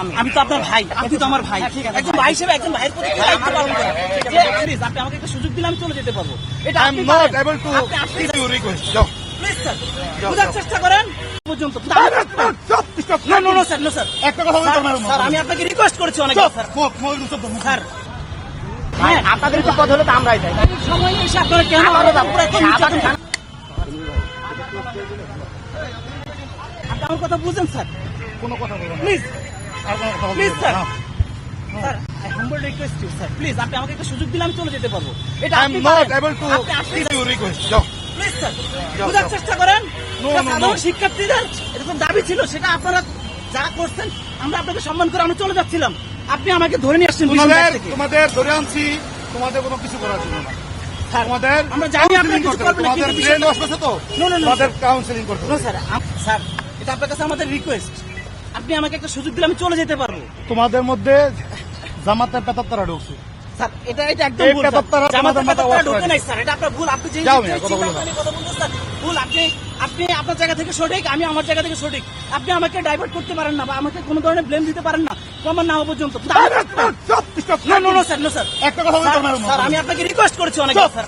আমি। তো আপনার ভাই আপনি তো আমার ভাই। একজন ভাই হিসেবে একজন ভাইয়ের প্রতি কি দায়িত্ব পালন করেন যে, please, আপনি আমাকে একটা সুযোগ দিলে আমি চলে যেতে পারব। এটা not পারেন। able to আপনি আসলে give you যাও। প্লিজ স্যার বোঝার চেষ্টা করেন। পর্যন্ত। না no no sir no sir একটা কথা বলতে পারব স্যার আমি আপনাকে রিকোয়েস্ট করেছি অনেক স্যার স্যার ভাই আপনাদের একটু কথা হলে তো আমরাই যাই। সময় এসে আপনারা কেন আমারও আমাদের উপর এত আবার নির্যাতন আপনি আমার কথা বুঝেন স্যার কোনো কথা বলব না। প্লিজ আর কোনো কথা বলব please sir sir I humble request you sir please আপনি আমাকে একটা সুযোগ দিলে আমি চলে যেতে পারব। এটা আপনি আপনি। প্লিজ স্যার বোঝার চেষ্টা করেন. সাধারণ শিক্ষার্থীদের এরকম দাবি ছিল সেটা আপনারা যা করছেন আমরা আপনাকে সম্মান করে আমরা চলে যাচ্ছিলাম। আপনি আমাকে ধরে নিয়ে আসছেন তোমাদের ধরে আনছি তোমাদের কোনো কিছু করার জন্য না। স্যার, তোমাদের আমরা জানি আপনারা কিছু করবেন না, কিন্তু ব্রেন বিষয়টা- তো? No, no, no, তোমাদের কাউন্সিলিং করতে স্যার স্যার এটা আপনার কাছে আমাদের রিকোয়েস্ট আপনি আমাকে একটা সুযোগ দিলে আমি চলে যেতে পারব। তোমাদের মধ্যে জামাতের পেতার তারা ঢুকছে। স্যার এটা এটা একদম ভুল ঢোকে নাই, স্যার। এটা আপনার আপনি যে কথা বলছেন, স্যার। ভুল। আপনি আপনি আপনার জায়গা থেকে সঠিক আমি আমার জায়গা থেকে সঠিক। আপনি আমাকে ডাইভার্ট করতে পারেন না বা আমাকে কোনো ধরনের ব্লেম দিতে পারেন না। প্রমাণ না হওয়া পর্যন্ত। স্যার আমি আপনাকে রিকোয়েস্ট করেছি অনেক sir.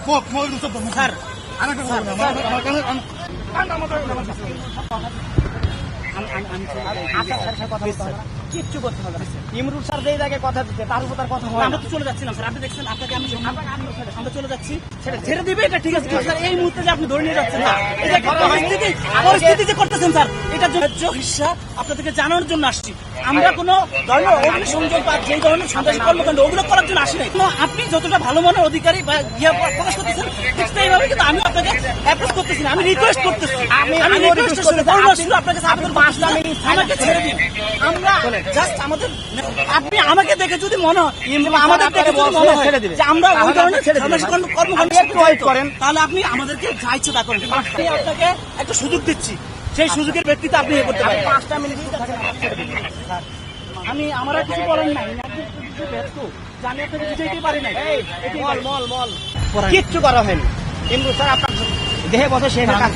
Mo- mo- stop, mo- sir আরেকটা কথা বলব না। আমার- আমার কানে- আমার- কানে আমার কানে- আমার কাছে। আমি আমি আমি স্যার স্যার কথা বলতে হবে কিচ্ছু করতে হবে না। ইমরুল স্যার যেই জায়গায় কথা দিচ্ছে তার উপর তার কথা হয় আমরা তো চলে যাচ্ছিলাম স্যার। আপনি দেখছেন আপনাকে আমি আমরা চলে যাচ্ছি। ছেড়ে দিবে এটা ঠিক আছে স্যার এই মুহূর্তে যে আপনি ধরে নিয়ে যাচ্ছেন না এটা পরিস্থিতি পরিস্থিতি যে করতেছেন স্যার এটার জন্য হিসা আপনাদেরকে জানানোর জন্য আসছি। আমরা কোনো ধরনের অগ্নি সংযোগ বা যে ধরনের সন্ত্রাসী কর্মকাণ্ড ওগুলো করার জন্য আসি নাই আপনি যতটা ভালো মনের অধিকারী বা ইয়া প্রকাশ করতেছেন ঠিক সেইভাবে কিন্তু আমি আপনাকে অ্যাপ্রোচ করতেছি না। আমি রিকোয়েস্ট করতেছি। আমি- আমি রিকোয়েস্ট করতেছি আপনাকে আবেদন আমাকে ছেড়ে দিন। আমরা জাস্ট আমাদের আপনি আমাকে দেখে যদি মনে হয় আমাদের দেখে যদি মনে হয় ছেড়ে দিবে। যে আমরা ওই ধরনের কর্মকাণ্ড একটু করেন। তাহলে আপনি আমাদেরকে যা ইচ্ছে তা করেন। আমি আপনাকে একটা সুযোগ দিচ্ছি। সেই সুযোগের ব্যক্তিতে আপনি করতে পারেন। পাঁচটা মিনিট আমি আমার কিছু বলেন নাই। আপনি একটু ব্যস্ত। যে আমি আপনাকে বুঝাইতে পারি নাই। মল মল মল কিচ্ছু করা হয়নি। ইমরুল স্যার আপনার দেহে বসে সে কাজ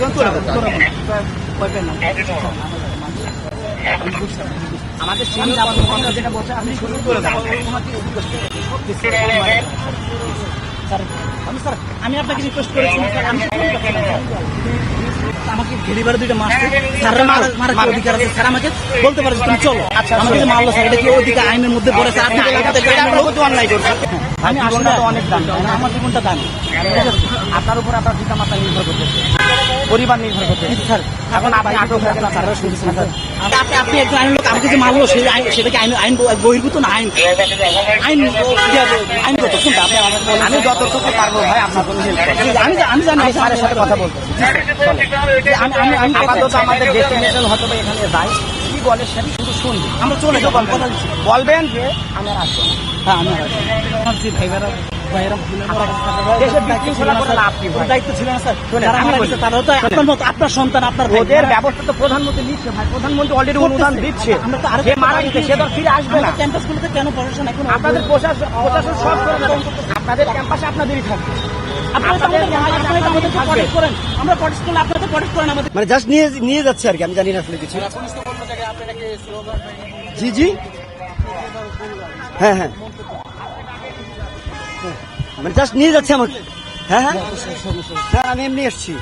পেন না। আমাদের সিনিয়র কর্মকর্তা যেটা বলছে আপনি শুরু করে স্যার আমি স্যার আমি আপনাকে রিকোয়েস্ট করেছি স্যার আমি। আমাকে ডেলিভারি দুইটা মাস স্যাররা মারা মারা কি অধিকার আছে? স্যার আমাকে বলতে পারে তুমি চলো। আচ্ছা আমাকে যে মারলো স্যার এটা কি অধিকার আইনের মধ্যে পড়ে স্যার আপনি এটা থেকে এটা আইনের আপনার মধ্যে প্রতি অন্যায় করছে। আমি জীবনটা আসলে তো অনেক দাম আমার জীবনটা দামি। আপনার উপর আপনার পিতা মাতা নির্ভর করতেছে। পরিবার নির্ভর করতেছে। স্যার। এখন আপনি আটক হয়ে গেলেন স্যাররা শুনছেন স্যার। আপনি আপনি একজন আইন লোক আমাকে যে মারলো সেই আইন সেটা কি আইন আইন বহির্ভূত না আইন আইন আইনগত কোনটা? আপনি আমাকে বলেন। আমি যতটুকু পারব ভাই আপনার করব আমি আমি জানি স্যারের সাথে কথা বলতে আমি আমি আমি আপাতত আমাদের ডেস্টিনেশন হয়তো এখানে যাই। কি বলে সেটা শুধু শুনবি। আমরা চলে যাব বলবেন? যে আমি আসব। হ্যাঁ আমি ভাইবেরা আপনার আপনার সন্তান আপনার। ওদের ব্যবস্থা তো প্রধানমন্ত্রী নিচ্ছে ভাই। প্রধানমন্ত্রী অলরেডি অনুদান দিচ্ছে। আমরা তো মারা গেছে সে তো ফিরে আসবে না। ক্যাম্পাসগুলোতে কেন প্রশাসন এখন আপনাদের প্রশাসন প্রশাসন সব আপনাদের ক্যাম্পাসে আপনাদেরই থাকবে। মানে জাস্ট নিয়ে নিয়ে যাচ্ছে আর কি আমি জানি না আসলে কিছু। জি জি। হ্যাঁ হ্যাঁ। মানে জাস্ট নিয়ে যাচ্ছে আমাকে। হ্যাঁ হ্যাঁ। হ্যাঁ আমি এমনি এসছি।